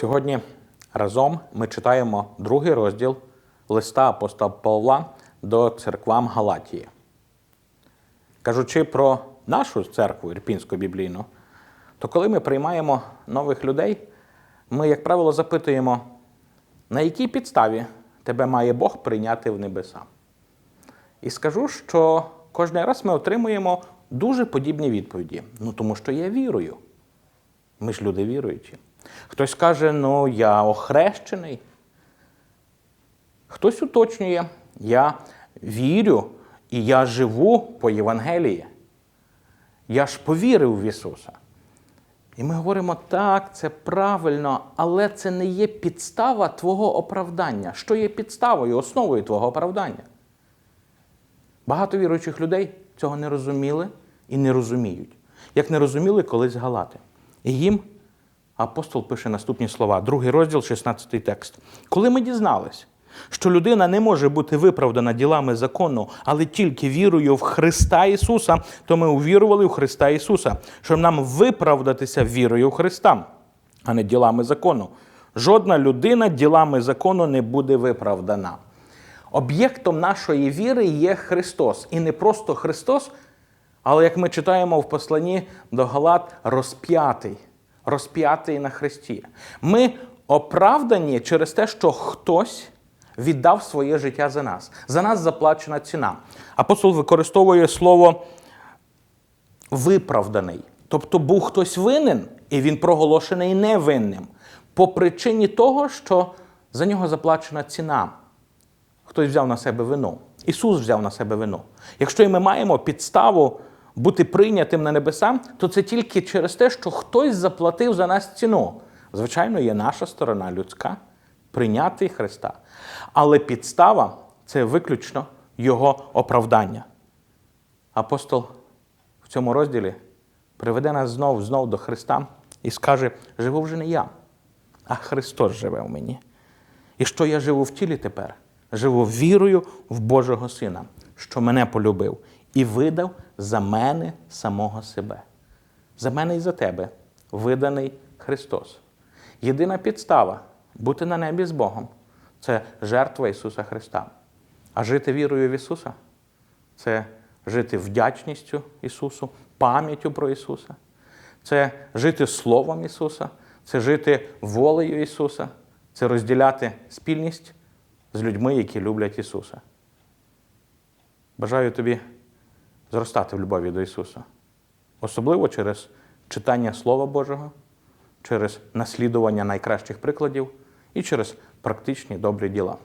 Сьогодні разом ми читаємо другий розділ листа апостола Павла до церквам Галатії. Кажучи про нашу церкву Ірпінську біблійну, то коли ми приймаємо нових людей, ми, як правило, запитуємо, на якій підставі тебе має Бог прийняти в небеса. І скажу, що кожен раз ми отримуємо дуже подібні відповіді. Ну, тому що я вірую. Ми ж люди віруючі. Хтось каже, ну я охрещений. Хтось уточнює, я вірю і я живу по Євангелії. Я ж повірив в Ісуса. І ми говоримо, так, це правильно, але це не є підстава Твого оправдання. Що є підставою, основою Твого оправдання? Багато віруючих людей цього не розуміли і не розуміють. Як не розуміли колись Галати. І їм апостол пише наступні слова, другий розділ, 16 текст. Коли ми дізнались, що людина не може бути виправдана ділами закону, але тільки вірою в Христа Ісуса, то ми увірували в Христа Ісуса, щоб нам виправдатися вірою в Христа, а не ділами закону. Жодна людина ділами закону не буде виправдана. Об'єктом нашої віри є Христос. І не просто Христос, але як ми читаємо в посланні до Галат, розп'ятий, розп'ятий на Христі. Ми оправдані через те, що хтось віддав своє життя за нас. За нас заплачена ціна. Апостол використовує слово виправданий. Тобто був хтось винен, і він проголошений невинним по причині того, що за нього заплачена ціна. Хтось взяв на себе вину. Ісус взяв на себе вину. Якщо і ми маємо підставу бути прийнятим на небеса, то це тільки через те, що хтось заплатив за нас ціну. Звичайно, є наша сторона людська прийняти Христа. Але підстава це виключно Його оправдання. Апостол в цьому розділі приведе нас знов, знов до Христа і скаже: живу вже не я, а Христос живе в мені. І що я живу в тілі тепер? Живу вірою в Божого Сина, що мене полюбив і видав за мене самого себе. За мене і за тебе виданий Христос. Єдина підстава бути на небі з Богом це жертва Ісуса Христа. А жити вірою в Ісуса це жити вдячністю Ісусу, пам'яттю про Ісуса, це жити Словом Ісуса, це жити волею Ісуса, це розділяти спільність з людьми, які люблять Ісуса. Бажаю тобі зростати в любові до Ісуса, особливо через читання Слова Божого, через наслідування найкращих прикладів і через практичні добрі діла.